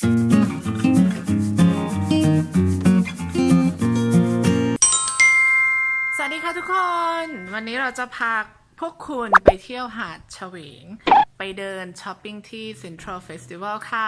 สวัสดีค่ะทุกคน วันนี้เราจะพาพวกคุณไปเที่ยวหาดเฉวง ไปเดินช้อปปิ้งที่ Central Festival ค่ะ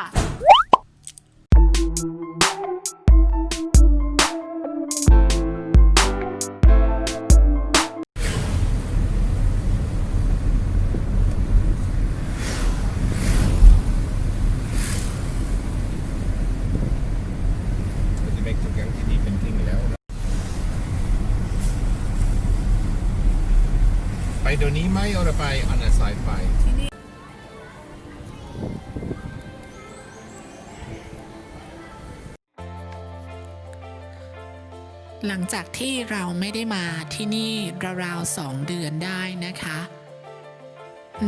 เดี๋ยวนี้ไหมเอาเราไปอันไหนสายไปหลังจากที่เราไม่ได้มาที่นี่ราวๆสองเดือนได้นะคะ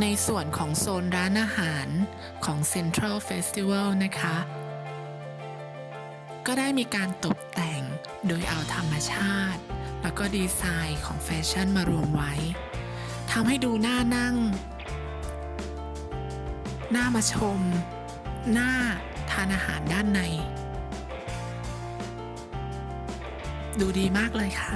ในส่วนของโซนร้านอาหารของ Central Festival นะคะ ก็ได้มีการตกแต่งโดยเอาธรรมชาติ แล้วก็ดีไซน์ของแฟชั่นมารวมไว้ ทำให้ดูหน้านั่ง หน้ามาชม หน้าทานอาหารด้านใน ดูดีมากเลยค่ะ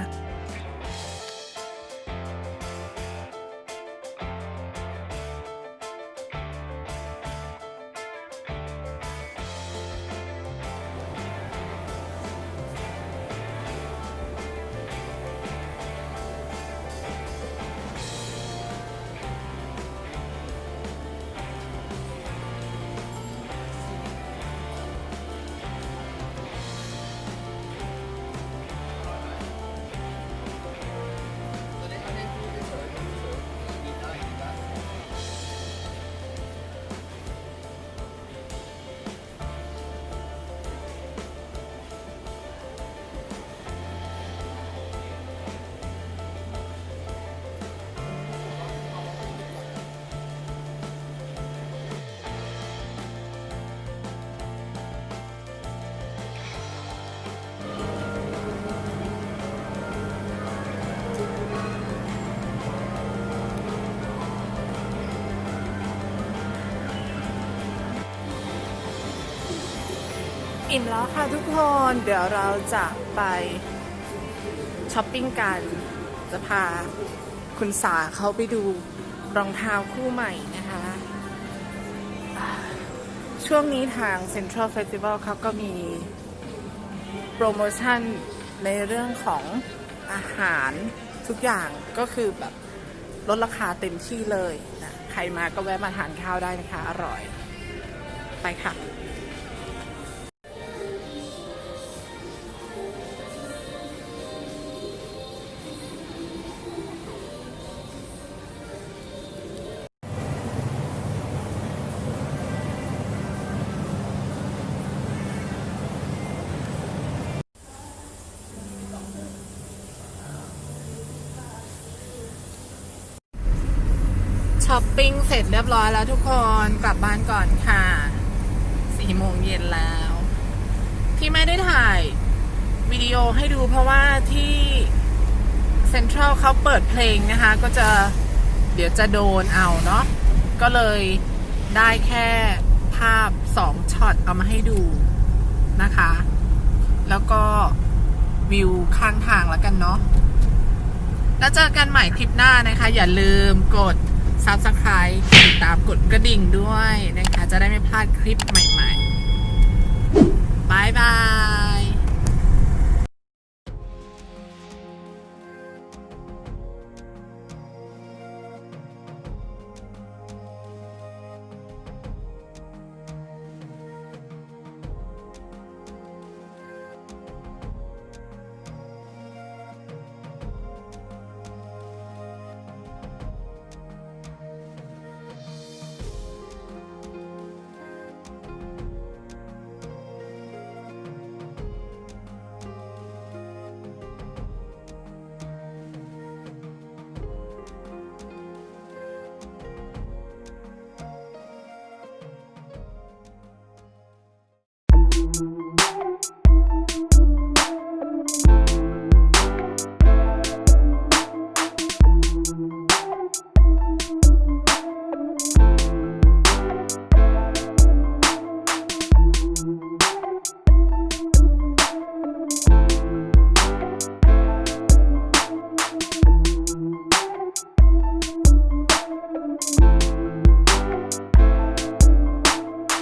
อิ่มแล้วค่ะทุกคน เดี๋ยวเราจะไปช้อปปิ้งกัน จะพาคุณสาเขาไปดูรองเท้าคู่ใหม่นะคะ ช่วงนี้ทาง Central Festival เขาก็มีโปรโมชั่นในเรื่องของอาหารทุกอย่างก็คือแบบลดราคาเต็มที่เลยนะ ใครมาก็แวะมาทานข้าวได้นะคะ อร่อย ไปค่ะ ช้อปปิ้งเสร็จเรียบร้อยแล้วทุกคนกลับบ้านก่อนค่ะสี่โมงเย็นแล้ว ที่ไม่ได้ถ่ายวิดีโอให้ดูเพราะว่าที่เซ็นทรัลเขาเปิดเพลงนะคะ ก็จะเดี๋ยวจะโดนเอาเนาะก็เลยได้แค่ภาพสองช็อตเอามาให้ดูนะคะ แล้วก็วิวข้างทางแล้วกันเนาะแล้วเจอกันใหม่คลิปหน้านะคะ อย่าลืมกด ซับสไคร b ์ติดตามกดกระดิ่งด้วยนะคะ จะได้ไม่พลาดคลิปใหม่ๆบายบาย